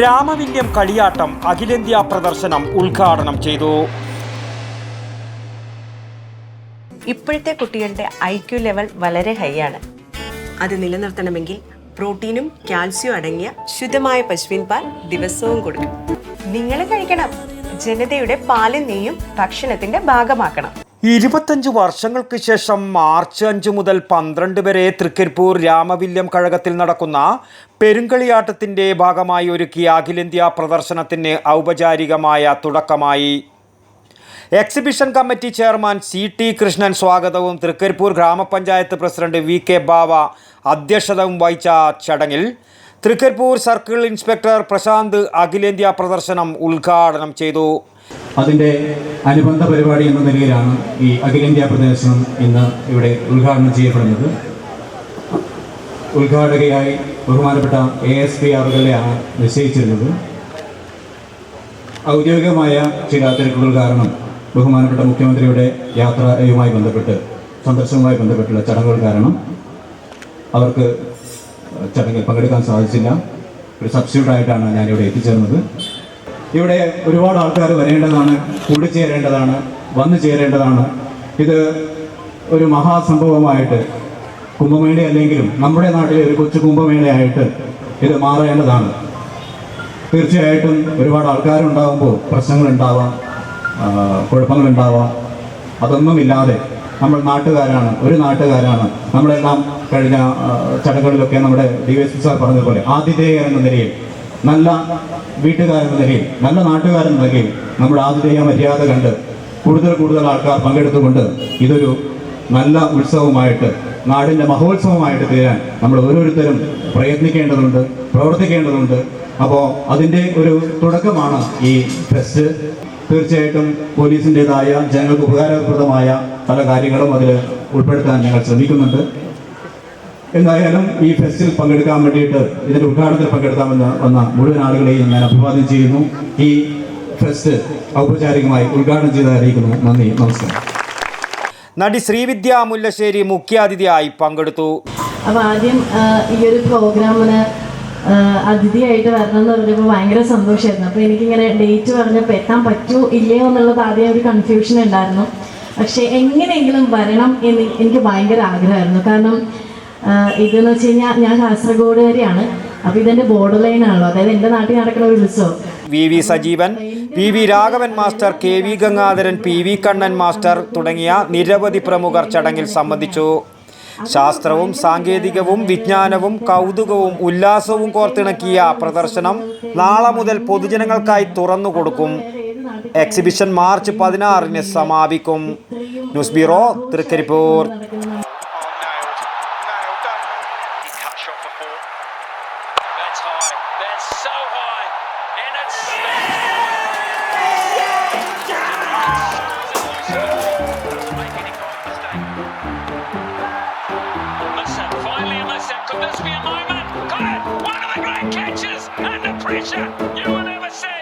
രാമവില്യം കളിയാട്ടം അഖിലേന്ത്യാ പ്രദർശനം ഉദ്ഘാടനം ചെയ്തു. ഇപ്പോഴത്തെ കുട്ടികളുടെ ഐ ക്യു ലെവൽ വളരെ ഹൈ ആണ്. അത് നിലനിർത്തണമെങ്കിൽ പ്രോട്ടീനും കാൽസ്യവും അടങ്ങിയ ശുദ്ധമായ പശുവിൻ പാൽ ദിവസവും കൊടുക്കും നിങ്ങൾ കഴിക്കണം. ജനതയുടെ പാലും നെയ്യും ഭക്ഷണത്തിന്റെ ഭാഗമാക്കണം. ഇരുപത്തഞ്ച് വർഷങ്ങൾക്ക് ശേഷം മാർച്ച് അഞ്ച് മുതൽ പന്ത്രണ്ട് വരെ തൃക്കരിപ്പൂർ രാമവില്യം കഴകത്തിൽ നടക്കുന്ന പെരുങ്കളിയാട്ടത്തിന്റെ ഭാഗമായി ഒരുക്കിയ അഖിലേന്ത്യാ പ്രദർശനത്തിന് ഔപചാരികമായ തുടക്കമായി. Exhibition committee chairman C T Krishnan സ്വാഗതവും തൃക്കരിപ്പൂർ ഗ്രാമപഞ്ചായത്ത് പ്രസിഡന്റ് വി കെ ബാവ അധ്യക്ഷതവും വഹിച്ച ചടങ്ങിൽ തൃക്കരിപ്പൂർ സർക്കിൾ ഇൻസ്പെക്ടർ പ്രശാന്ത് അഖിലേന്ത്യാ പ്രദർശനം ഉദ്ഘാടനം ചെയ്തു. അതിന്റെ അനുബന്ധ പരിപാടി എന്ന നിലയിലാണ് ഈ അഖിലേന്ത്യാ പ്രദർശനം ഇന്ന് ഇവിടെ ഉദ്ഘാടനം ചെയ്യപ്പെടുന്നത്. ഉദ്ഘാടകയായി ബഹുമാനപ്പെട്ട എ എസ് പി ആറുകളെയാണ് നിശ്ചയിച്ചിരുന്നത്. ഔദ്യോഗികമായ ചില തിരക്കുകൾ കാരണം ബഹുമാനപ്പെട്ട മുഖ്യമന്ത്രിയുടെ യാത്രയുമായി ബന്ധപ്പെട്ട് സന്ദർശനവുമായി ബന്ധപ്പെട്ടുള്ള ചടങ്ങുകൾ കാരണം അവർക്ക് ചടങ്ങിൽ പങ്കെടുക്കാൻ സാധിച്ചില്ല. ഒരു സബ്സ്റ്റിറ്റ്യൂട്ടായിട്ടാണ് ഞാനിവിടെ എത്തിച്ചേർന്നത്. ഇവിടെ ഒരുപാട് ആൾക്കാർ വരേണ്ടതാണ് കൂടിച്ചേരേണ്ടതാണ് വന്നു ചേരേണ്ടതാണ്. ഇത് ഒരു മഹാസംഭവമായിട്ട് കുംഭമേള അല്ലെങ്കിലും നമ്മുടെ നാട്ടിലെ ഒരു കൊച്ചു കുംഭമേളയായിട്ട് ഇത് മാറേണ്ടതാണ്. തീർച്ചയായിട്ടും ഒരുപാട് ആൾക്കാരുണ്ടാകുമ്പോൾ പ്രശ്നങ്ങളുണ്ടാവാം കുഴപ്പങ്ങളുണ്ടാവാം. അതൊന്നുമില്ലാതെ നമ്മൾ നാട്ടുകാരാണ് ഒരു നാട്ടുകാരാണ്. നമ്മളെല്ലാം കഴിഞ്ഞ ചടങ്ങുകളിലൊക്കെ നമ്മുടെ ഡി പി സാർ പറഞ്ഞതുപോലെ ആതിഥേയ എന്ന നിലയിൽ നല്ല വീട്ടുകാരൻ നിലയിൽ നല്ല നാട്ടുകാരൻ നിലയിൽ നമ്മുടെ ആതിഥേയ മര്യാദ കണ്ട് കൂടുതൽ കൂടുതൽ ആൾക്കാർ പങ്കെടുത്തുകൊണ്ട് ഇതൊരു നല്ല ഉത്സവമായിട്ട് നാടിന്റെ മഹോത്സവമായിട്ട് തീരാൻ നമ്മൾ ഓരോരുത്തരും പ്രയത്നിക്കേണ്ടതുണ്ട് പ്രവർത്തിക്കേണ്ടതുണ്ട്. അപ്പോൾ അതിന്റെ ഒരു തുടക്കമാണ് ഈ ഫെസ്റ്റ്. തീർച്ചയായിട്ടും പോലീസിന്റെതായ ജനങ്ങൾക്ക് ഉപകാരപ്രദമായ പല കാര്യങ്ങളും അതിൽ ഉൾപ്പെടുത്താൻ ഞങ്ങൾ ശ്രമിക്കുന്നുണ്ട്. എന്തായാലും ഈ ഫെസ്റ്റിൽ പങ്കെടുക്കാൻ വേണ്ടിയിട്ട് ഇതിന്റെ ഉദ്ഘാടനത്തിൽ പങ്കെടുക്കാമെന്ന് വന്ന മുഴുവൻ ആളുകളെയും ഞാൻ അഭിവാദ്യം ചെയ്യുന്നു. ഈ ഫെസ്റ്റ് ഔപചാരികമായി ഉദ്ഘാടനം ചെയ്തായിരിക്കുന്നു അറിയിക്കുന്നു. നന്ദി നമസ്കാരം. നടി ശ്രീവിദ്യ മുല്ലശ്ശേരി മുഖ്യാതിഥിയായി പങ്കെടുത്തു. അപ്പോൾ ആദ്യം ഈ ഒരു പ്രോഗ്രാമിന് അതിഥിയായിട്ട് വരണം എന്ന് പറഞ്ഞപ്പോൾ ഭയങ്കര സന്തോഷമായിരുന്നു അപ്പോൾ എനിക്കിങ്ങനെ ഡേറ്റ് പറഞ്ഞപ്പോൾ എത്താൻ പറ്റൂ ഇല്ലയോ എന്നുള്ളത് ആദ്യം ഒരു കൺഫ്യൂഷൻ ഉണ്ടായിരുന്നു. പക്ഷേ എങ്ങനെയെങ്കിലും വരണം എന്ന് എനിക്ക് ഭയങ്കര ആഗ്രഹമായിരുന്നു. കാരണം ഇതെന്ന് വെച്ച് കഴിഞ്ഞാൽ ഞാൻ കാസർഗോഡുകാരിയാണ്. അപ്പൊ ഇതെന്റെ ബോർഡർ ലൈൻ ആണല്ലോ. അതായത് എന്റെ നാട്ടിൽ നടക്കുന്ന ഒരു ഉത്സവം. V V Sajeevan V V Raghavan master K V Gangadharan P V Kannan master തുടങ്ങിയ നിരവധി പ്രമുഖർ ചടങ്ങിൽ സംബന്ധിച്ചു. ശാസ്ത്രവും സാങ്കേതികവും വിജ്ഞാനവും കൗതുകവും ഉല്ലാസവും കോർത്തിണക്കിയ പ്രദർശനം നാളെ മുതൽ പൊതുജനങ്ങൾക്കായി തുറന്നു കൊടുക്കും. എക്സിബിഷൻ മാർച്ച് പതിനാറിന് സമാപിക്കും. News bureau Trikaripur. That's so high. And it's. Musa, finally a Musa. Could this be a moment? Got it! One of the great catches! Under pressure! You will never see!